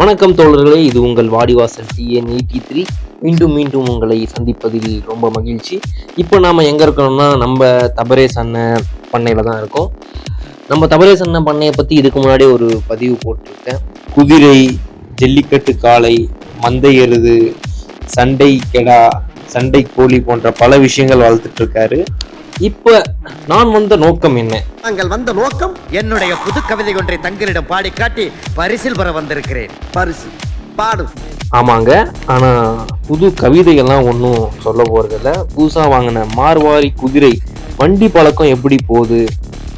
வணக்கம் தோழர்களே இது உங்கள் வாடிவாசல் டிஎன் எயிட்டி த்ரீ. மீண்டும் மீண்டும் உங்களை சந்திப்பதில் ரொம்ப மகிழ்ச்சி. இப்போ நாம் எங்கே இருக்கிறோம்னா நம்ம தபரேஸ் அண்ணன் பண்ணையில் தான் இருக்கோம். நம்ம தபரேஸ் அண்ணன் பண்ணையை பற்றி இதுக்கு முன்னாடி ஒரு பதிவு போட்டிருக்கேன். குதிரை ஜல்லிக்கட்டு காளை மந்தை எருது சண்டை கெடா சண்டை கோழி போன்ற பல விஷயங்கள் வளர்த்துட்ருக்காரு இப்போ நான் வந்த நோக்கம் என்ன? நாங்கள் வந்த நோக்கம் என்னுடைய புது கவிதை ஒன்றை தங்களிடம் பாடி காட்டி பரிசில் பெற வந்திருக்கிறேன். பரிசு. பாடு. ஆமாங்க. ஆனால் புது கவிதைகள்லாம் ஒன்றும் சொல்ல போகிறதில்ல புதுசாக வாங்கின மார்வாரி குதிரை வண்டி பழக்கம் எப்படி போகுது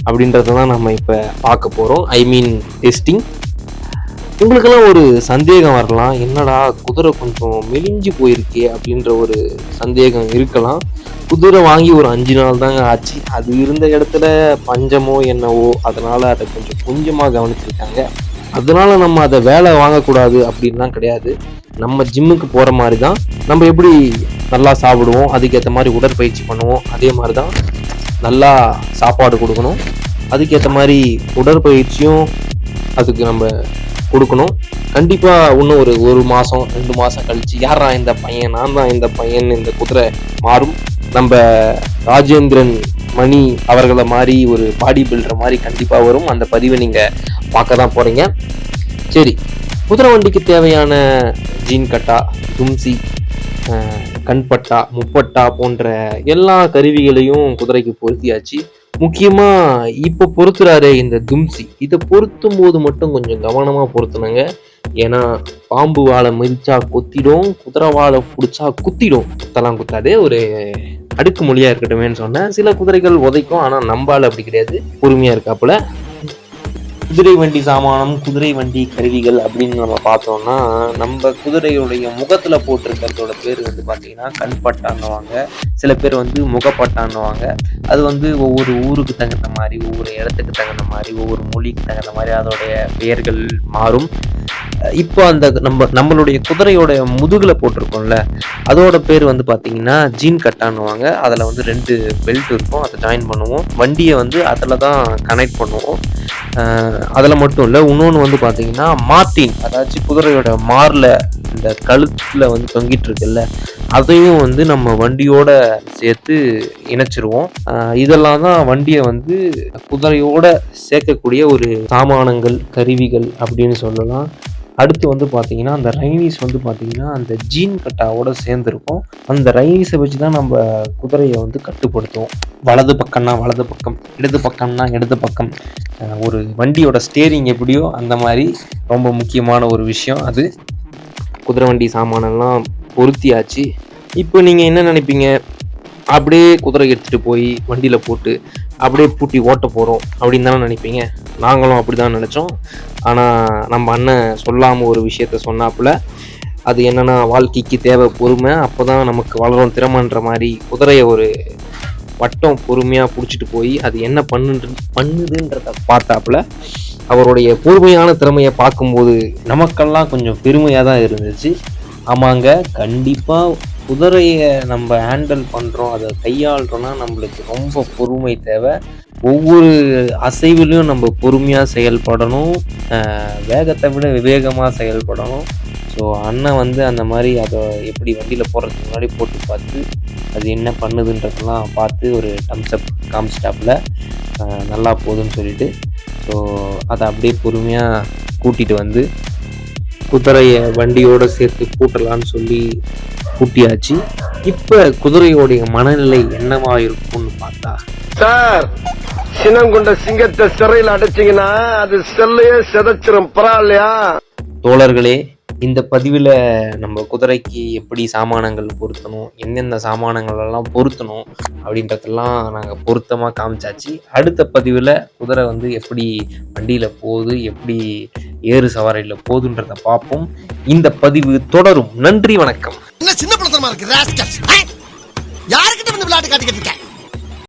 அப்படின்றத தான் நம்ம இப்போ பார்க்க போகிறோம் ஐ மீன் டெஸ்டிங் உங்களுக்கெல்லாம் ஒரு சந்தேகம் வரலாம். என்னடா குதிரை கொஞ்சம் மெலிஞ்சு போயிருக்கே அப்படின்ற ஒரு சந்தேகம் இருக்கலாம். குதிரை வாங்கி ஒரு அஞ்சு நாள் தாங்க ஆச்சு. அது இருந்த இடத்துல பஞ்சமோ என்னவோ அதனால அதை கொஞ்சம் கொஞ்சமாக கவனிச்சிருக்காங்க. அதனால நம்ம அதை வேலை வாங்கக்கூடாது அப்படின்லாம் கிடையாது. நம்ம ஜிம்முக்கு போகிற மாதிரி தான் நம்ம எப்படி நல்லா சாப்பிடுவோம் அதுக்கேற்ற மாதிரி உடற்பயிற்சி பண்ணுவோம் அதே மாதிரி தான் நல்லா சாப்பாடு கொடுக்கணும். அதுக்கேற்ற மாதிரி உடற்பயிற்சியும் அதுக்கு நம்ம கொடுக்கணும். கண்டிப்பாக இன்னும் ஒரு ஒரு மாதம் ரெண்டு மாதம் கழிச்சு யாரா இந்த பையன் நான் தான் இந்த பையன் இந்த குதிரை மாறும். நம்ம ராஜேந்திரன் மணி அவர்களை மாதிரி ஒரு பாடி பில்டர் மாதிரி கண்டிப்பாக வரும். அந்த பதிவை நீங்கள் பார்க்க தான் போகிறீங்க சரி குதிரை வண்டிக்கு தேவையான ஜீன் கட்டா தும்சி கண்பட்டா முப்பட்டா போன்ற எல்லா கருவிகளையும் குதிரைக்கு பொருத்தியாச்சு. முக்கியமாக இப்போ பொருத்துறாரு இந்த தும்சி. இதை பொருத்தும் போது மட்டும் கொஞ்சம் கவனமாக பொருத்தணுங்க. ஏன்னா பாம்பு வாழை மிதிச்சா கொத்திடும் குதிரை வாழை பிடிச்சா குத்திடும். குத்தலாம் குத்தாதே ஒரு அடுக்கு மொழியா இருக்கட்டுமேன்னு சொன்னேன் சில குதிரைகள் உதைக்கும் ஆனா நம்பால் அப்படி கிடையாது. பொறுமையா இருக்காப்புல. குதிரை வண்டி சாமானம் குதிரை வண்டி கருவிகள் அப்படின்னு நம்ம பார்த்தோம்னா நம்ம குதிரையுடைய முகத்தில் போட்டிருக்கிறதோட பேர் வந்து பார்த்தீங்கன்னா கண்பட்டான்னுவாங்க சில பேர் வந்து முகப்பட்டான்னுவாங்க அது வந்து ஒவ்வொரு ஊருக்கு தகுந்த மாதிரி ஒவ்வொரு இடத்துக்கு தகுந்த மாதிரி ஒவ்வொரு மொழிக்கு தகுந்த மாதிரி அதோடைய பெயர்கள் மாறும். இப்போ அந்த நம்ம நம்மளுடைய குதிரையோட முதுகில் போட்டிருக்கோம்ல அதோட பேர் வந்து பார்த்தீங்கன்னா ஜீன் கட்டானுவாங்க அதில் வந்து ரெண்டு பெல்ட் இருக்கும். அதை ஜாயின் பண்ணுவோம். வண்டியை வந்து அதில் தான் கனெக்ட் பண்ணுவோம் அதில் மட்டும் இல்லை இன்னொன்று வந்து பார்த்தீங்கன்னா மார்டின் அதாச்சும் குதிரையோட மாரில் இந்த கழுத்தில் வந்து தொங்கிட்டு இருக்குல்ல அதையும் வந்து நம்ம வண்டியோட சேர்த்து இணைச்சிருவோம். இதெல்லாம் தான் வண்டியை வந்து குதிரையோட சேர்க்கக்கூடிய ஒரு சாமானங்கள் கருவிகள் அப்படின்னு சொல்லலாம். அடுத்து வந்து பார்த்தீங்கன்னா அந்த ரைனிஸ் வந்து பார்த்தீங்கன்னா அந்த ஜீன் கட்டாவோட சேர்ந்துருக்கும். அந்த ரைனிஸை வச்சு தான் நம்ம குதிரையை வந்து கட்டுப்படுத்துவோம். வலது பக்கம்னா வலது பக்கம் இடது பக்கம்னா இடது பக்கம். ஒரு வண்டியோட ஸ்டேரிங் எப்படியோ அந்த மாதிரி ரொம்ப முக்கியமான ஒரு விஷயம் அது. குதிரை வண்டி சாமானெல்லாம் பொருத்தியாச்சு. இப்போ நீங்கள் என்ன நினைப்பீங்க? அப்படியே குதிரை எடுத்துகிட்டு போய் வண்டியில் போட்டு அப்படியே பூட்டி ஓட்ட போகிறோம் அப்படின்னு தானே நினைப்பீங்க? நாங்களும் அப்படி தான் நினச்சோம். ஆனால் நம்ம அண்ணன் சொல்லாமல் ஒரு விஷயத்த சொன்னாப்புல அது என்னென்னா வாழ்க்கைக்கு தேவை பொறுமை அப்போ தான் நமக்கு வளரும் திறமன்ற மாதிரி குதிரையை ஒரு வட்டம் பொறுமையாக பிடிச்சிட்டு போய் அது என்ன பண்ணுன்ற பண்ணுதுன்றத பார்த்தாப்புல அவருடைய பொறுமையான திறமையை பார்க்கும்போது நமக்கெல்லாம் கொஞ்சம் பெருமையாக தான் இருந்துச்சு. ஆமாங்க கண்டிப்பாக குதிரையை நம்ம ஹேண்டில் பண்ணுறோம் அதை கையாளுறோன்னா நம்மளுக்கு ரொம்ப பொறுமை தேவை. ஒவ்வொரு அசைவிலையும் நம்ம பொறுமையாக செயல்படணும். வேகத்தை விட விவேகமாக செயல்படணும். ஸோ அண்ணன் வந்து அந்த மாதிரி அதை எப்படி வண்டியில் போடுறதுக்கு முன்னாடி போட்டு பார்த்து அது என்ன பண்ணுதுன்றதெல்லாம் பார்த்து ஒரு டம்ஸ்அப் காமிச்சிட்டாப்புல நல்லா போகுதுன்னு சொல்லிட்டு ஸோ அதை அப்படியே பொறுமையாக கூட்டிகிட்டு வந்து குதிரையை வண்டியோடு சேர்த்து கூட்டலான்னு சொல்லி பூட்டியாச்சு இப்போ குதிரையோடைய மனநிலை என்னவா இருக்கும்னு பார்த்தா? சார் சினம் கொண்ட சிங்கத்தை சிறையில் அடைச்சீங்கன்னா அது செல்லையே செதைச்சிரும். பரவாயில்லையா? தோழர்களே இந்த பதிவில் நம்ம குதிரைக்கு எப்படி சாமானங்கள் பொருத்தணும் எந்தெந்த சாமானங்கள் எல்லாம் பொருத்தணும் அப்படின்றதெல்லாம் நாங்கள் பொருத்தமாக காமிச்சாச்சு. அடுத்த பதிவில் குதிரை வந்து எப்படி வண்டியில் போகுது எப்படி ஏறு சவாரியில் போகுதுன்றதை பார்ப்போம். இந்த பதிவு தொடரும். நன்றி வணக்கம். என்ன சின்ன பிரதமா இருக்கு ராஸ்கல்ஸ் யாருக்கிட்ட வந்து விளையாட்டு காட்டிக்கிட்டு இருக்க?